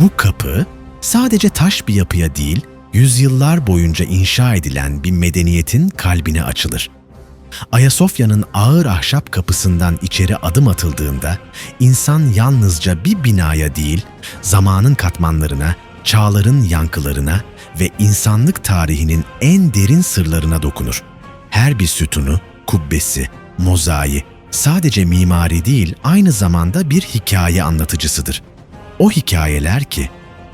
Bu kapı sadece taş bir yapıya değil, yüzyıllar boyunca inşa edilen bir medeniyetin kalbine açılır. Ayasofya'nın ağır ahşap kapısından içeri adım atıldığında insan yalnızca bir binaya değil, zamanın katmanlarına, çağların yankılarına ve insanlık tarihinin en derin sırlarına dokunur. Her bir sütunu, kubbesi, mozaiği sadece mimari değil, aynı zamanda bir hikaye anlatıcısıdır. O hikayeler ki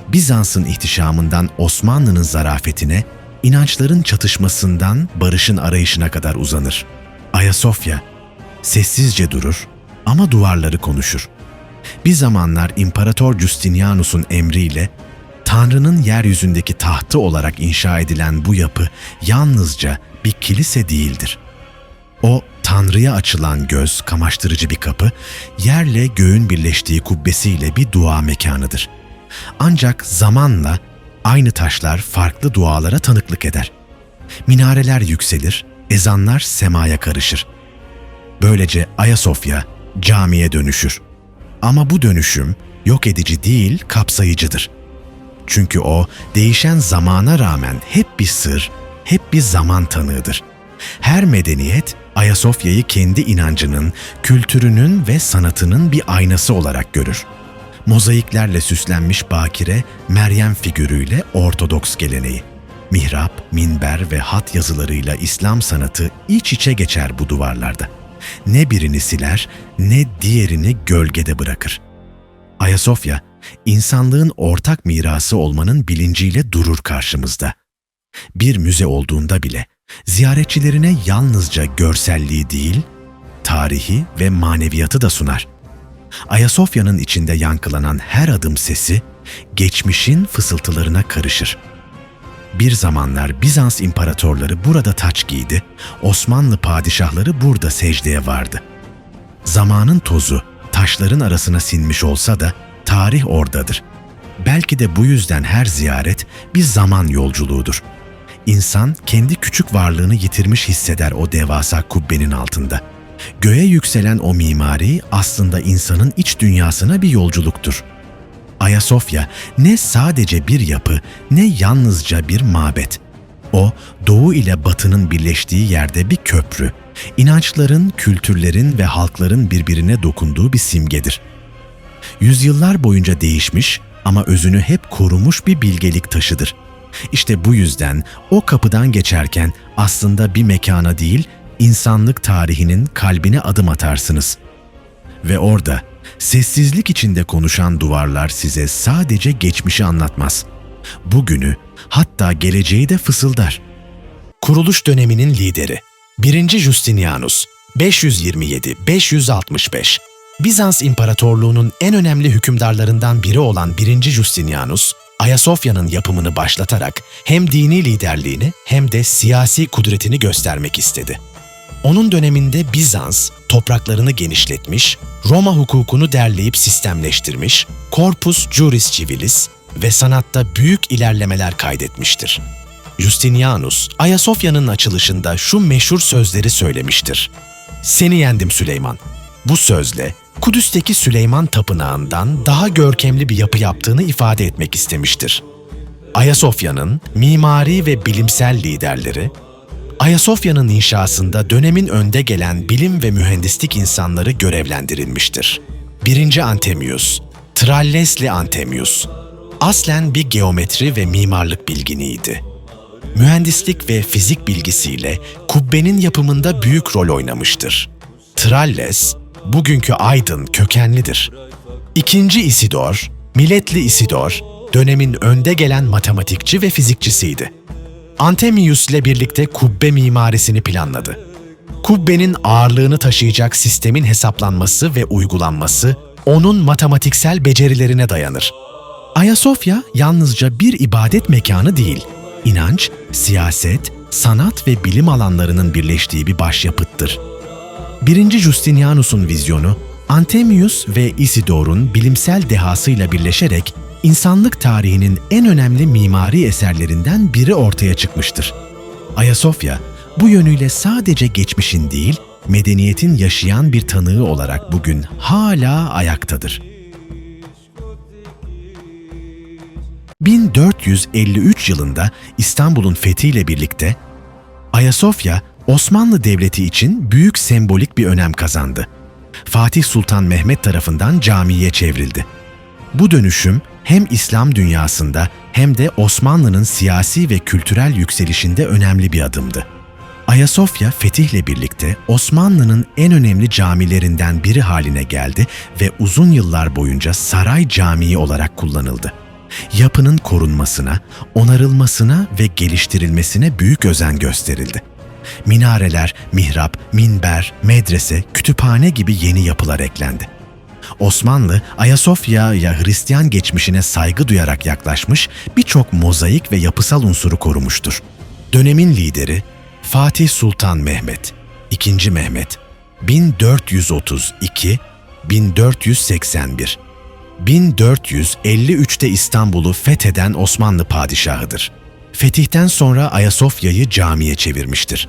Bizans'ın ihtişamından Osmanlı'nın zarafetine, inançların çatışmasından barışın arayışına kadar uzanır. Ayasofya sessizce durur ama duvarları konuşur. Bir zamanlar İmparator Justinianus'un emriyle Tanrı'nın yeryüzündeki tahtı olarak inşa edilen bu yapı yalnızca bir kilise değildir. O Tanrı'ya açılan göz, kamaştırıcı bir kapı, yerle göğün birleştiği kubbesiyle bir dua mekanıdır. Ancak zamanla aynı taşlar farklı dualara tanıklık eder. Minareler yükselir, ezanlar semaya karışır. Böylece Ayasofya camiye dönüşür. Ama bu dönüşüm yok edici değil, kapsayıcıdır. Çünkü o değişen zamana rağmen hep bir sır, hep bir zaman tanığıdır. Her medeniyet Ayasofya'yı kendi inancının, kültürünün ve sanatının bir aynası olarak görür. Mozaiklerle süslenmiş bakire, Meryem figürüyle Ortodoks geleneği. Mihrap, minber ve hat yazılarıyla İslam sanatı iç içe geçer bu duvarlarda. Ne birini siler, ne diğerini gölgede bırakır. Ayasofya, insanlığın ortak mirası olmanın bilinciyle durur karşımızda. Bir müze olduğunda bile ziyaretçilerine yalnızca görselliği değil, tarihi ve maneviyatı da sunar. Ayasofya'nın içinde yankılanan her adım sesi geçmişin fısıltılarına karışır. Bir zamanlar Bizans imparatorları burada taç giydi, Osmanlı padişahları burada secdeye vardı. Zamanın tozu taşların arasına sinmiş olsa da tarih oradadır. Belki de bu yüzden her ziyaret bir zaman yolculuğudur. İnsan kendi küçük varlığını yitirmiş hisseder o devasa kubbenin altında. Göğe yükselen o mimari aslında insanın iç dünyasına bir yolculuktur. Ayasofya ne sadece bir yapı ne yalnızca bir mabet. O doğu ile batının birleştiği yerde bir köprü. İnançların, kültürlerin ve halkların birbirine dokunduğu bir simgedir. Yüzyıllar boyunca değişmiş ama özünü hep korumuş bir bilgelik taşıdır. İşte bu yüzden o kapıdan geçerken aslında bir mekana değil, insanlık tarihinin kalbine adım atarsınız. Ve orada sessizlik içinde konuşan duvarlar size sadece geçmişi anlatmaz. Bugünü, hatta geleceği de fısıldar. Kuruluş döneminin lideri 1. Justinianus 527-565 Bizans İmparatorluğu'nun en önemli hükümdarlarından biri olan 1. Justinianus, Ayasofya'nın yapımını başlatarak hem dini liderliğini hem de siyasi kudretini göstermek istedi. Onun döneminde Bizans topraklarını genişletmiş, Roma hukukunu derleyip sistemleştirmiş, Corpus Juris Civilis ve sanatta büyük ilerlemeler kaydetmiştir. Justinianus, Ayasofya'nın açılışında şu meşhur sözleri söylemiştir. Seni yendim Süleyman. Bu sözle Kudüs'teki Süleyman Tapınağı'ndan daha görkemli bir yapı yaptığını ifade etmek istemiştir. Ayasofya'nın mimari ve bilimsel liderleri, Ayasofya'nın inşasında dönemin önde gelen bilim ve mühendislik insanları görevlendirilmiştir. 1. Antemius, Trallesli Antemius, aslen bir geometri ve mimarlık bilginiydi. Mühendislik ve fizik bilgisiyle kubbenin yapımında büyük rol oynamıştır. Tralles, bugünkü Aydın kökenlidir. İkinci Isidor, Miletli Isidor, dönemin önde gelen matematikçi ve fizikçisiydi. Antemius ile birlikte kubbe mimarisini planladı. Kubbenin ağırlığını taşıyacak sistemin hesaplanması ve uygulanması onun matematiksel becerilerine dayanır. Ayasofya yalnızca bir ibadet mekanı değil, inanç, siyaset, sanat ve bilim alanlarının birleştiği bir başyapıttır. 1. Justinianus'un vizyonu, Antemius ve Isidor'un bilimsel dehasıyla birleşerek insanlık tarihinin en önemli mimari eserlerinden biri ortaya çıkmıştır. Ayasofya, bu yönüyle sadece geçmişin değil, medeniyetin yaşayan bir tanığı olarak bugün hala ayaktadır. 1453 yılında İstanbul'un fethiyle birlikte Ayasofya Osmanlı Devleti için büyük sembolik bir önem kazandı. Fatih Sultan Mehmet tarafından camiye çevrildi. Bu dönüşüm hem İslam dünyasında hem de Osmanlı'nın siyasi ve kültürel yükselişinde önemli bir adımdı. Ayasofya fetihle birlikte Osmanlı'nın en önemli camilerinden biri haline geldi ve uzun yıllar boyunca saray camii olarak kullanıldı. Yapının korunmasına, onarılmasına ve geliştirilmesine büyük özen gösterildi. Minareler, mihrap, minber, medrese, kütüphane gibi yeni yapılar eklendi. Osmanlı, Ayasofya'ya Hristiyan geçmişine saygı duyarak yaklaşmış, birçok mozaik ve yapısal unsuru korumuştur. Dönemin lideri Fatih Sultan Mehmet, II. Mehmet, 1432-1481, 1453'te İstanbul'u fetheden Osmanlı padişahıdır. Fetihten sonra Ayasofya'yı camiye çevirmiştir.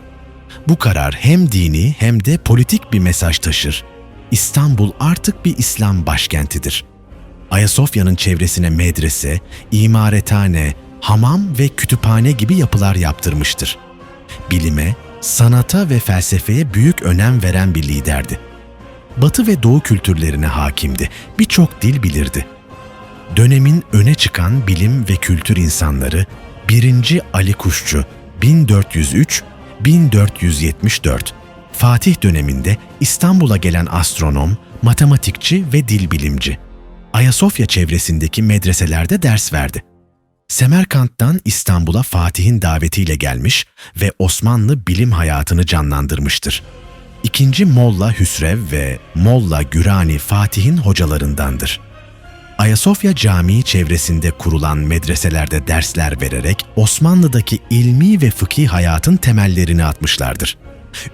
Bu karar hem dini hem de politik bir mesaj taşır. İstanbul artık bir İslam başkentidir. Ayasofya'nın çevresine medrese, imarethane, hamam ve kütüphane gibi yapılar yaptırmıştır. Bilime, sanata ve felsefeye büyük önem veren bir liderdi. Batı ve Doğu kültürlerine hakimdi, birçok dil bilirdi. Dönemin öne çıkan bilim ve kültür insanları 1. Ali Kuşçu 1403-1474 Fatih döneminde İstanbul'a gelen astronom, matematikçi ve dil bilimci. Ayasofya çevresindeki medreselerde ders verdi. Semerkant'tan İstanbul'a Fatih'in davetiyle gelmiş ve Osmanlı bilim hayatını canlandırmıştır. İkinci Molla Hüsrev ve Molla Gürani Fatih'in hocalarındandır. Ayasofya Camii çevresinde kurulan medreselerde dersler vererek Osmanlı'daki ilmi ve fıkhi hayatın temellerini atmışlardır.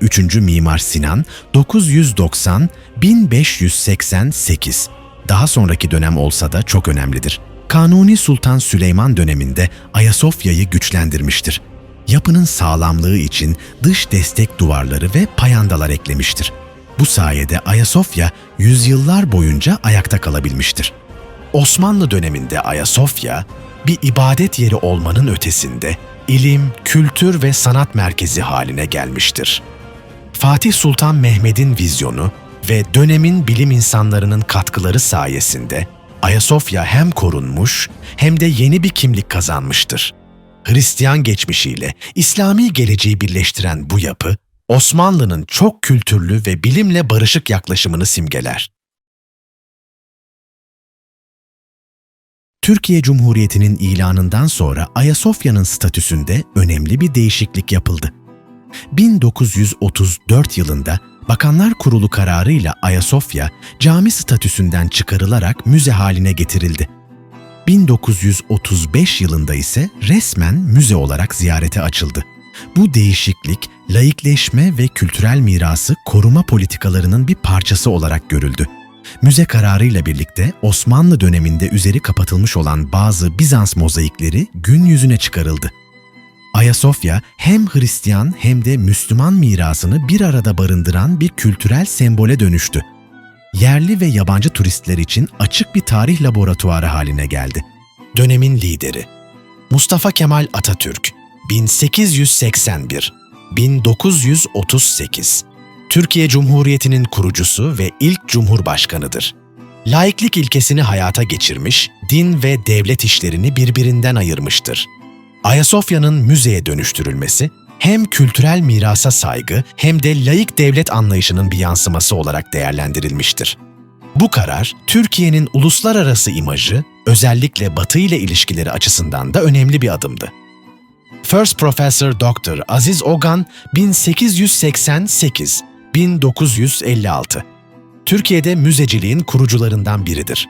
3. Mimar Sinan 990-1588 daha sonraki dönem olsa da çok önemlidir. Kanuni Sultan Süleyman döneminde Ayasofya'yı güçlendirmiştir. Yapının sağlamlığı için dış destek duvarları ve payandalar eklemiştir. Bu sayede Ayasofya yüzyıllar boyunca ayakta kalabilmiştir. Osmanlı döneminde Ayasofya bir ibadet yeri olmanın ötesinde ilim, kültür ve sanat merkezi haline gelmiştir. Fatih Sultan Mehmet'in vizyonu ve dönemin bilim insanlarının katkıları sayesinde Ayasofya hem korunmuş hem de yeni bir kimlik kazanmıştır. Hristiyan geçmişiyle İslami geleceği birleştiren bu yapı, Osmanlı'nın çok kültürlü ve bilimle barışık yaklaşımını simgeler. Türkiye Cumhuriyeti'nin ilanından sonra Ayasofya'nın statüsünde önemli bir değişiklik yapıldı. 1934 yılında Bakanlar Kurulu kararıyla Ayasofya cami statüsünden çıkarılarak müze haline getirildi. 1935 yılında ise resmen müze olarak ziyarete açıldı. Bu değişiklik, laikleşme ve kültürel mirası koruma politikalarının bir parçası olarak görüldü. Müze kararıyla birlikte Osmanlı döneminde üzeri kapatılmış olan bazı Bizans mozaikleri gün yüzüne çıkarıldı. Ayasofya hem Hristiyan hem de Müslüman mirasını bir arada barındıran bir kültürel sembole dönüştü. Yerli ve yabancı turistler için açık bir tarih laboratuvarı haline geldi. Dönemin lideri Mustafa Kemal Atatürk 1881 1938 Türkiye Cumhuriyeti'nin kurucusu ve ilk cumhurbaşkanıdır. Laiklik ilkesini hayata geçirmiş, din ve devlet işlerini birbirinden ayırmıştır. Ayasofya'nın müzeye dönüştürülmesi hem kültürel mirasa saygı hem de laik devlet anlayışının bir yansıması olarak değerlendirilmiştir. Bu karar, Türkiye'nin uluslararası imajı, özellikle Batı ile ilişkileri açısından da önemli bir adımdı. First Professor Dr. Aziz Ogan 1888 1956 Türkiye'de müzeciliğin kurucularından biridir.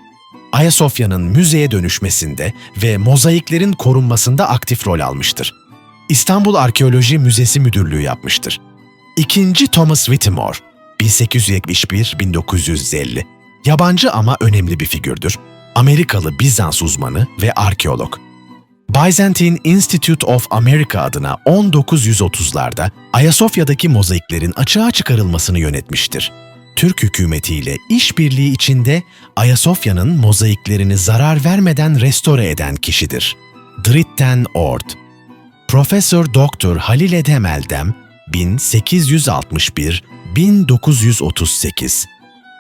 Ayasofya'nın müzeye dönüşmesinde ve mozaiklerin korunmasında aktif rol almıştır. İstanbul Arkeoloji Müzesi Müdürlüğü yapmıştır. İkinci Thomas Whittemore, 1871-1950, yabancı ama önemli bir figürdür. Amerikalı Bizans uzmanı ve arkeolog. Byzantine Institute of America adına 1930'larda Ayasofya'daki mozaiklerin açığa çıkarılmasını yönetmiştir. Türk hükümetiyle işbirliği içinde Ayasofya'nın mozaiklerini zarar vermeden restore eden kişidir. Dritten Ord Profesör Doktor Halil Edemeldem 1861-1938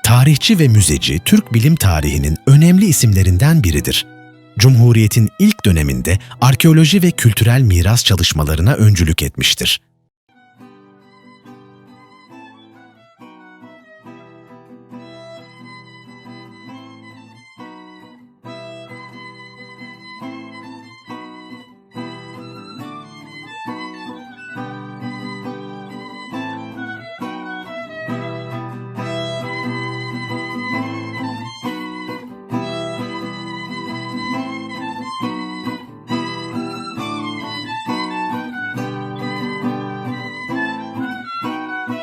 Tarihçi ve müzeci Türk bilim tarihinin önemli isimlerinden biridir. Cumhuriyet'in ilk döneminde arkeoloji ve kültürel miras çalışmalarına öncülük etmiştir.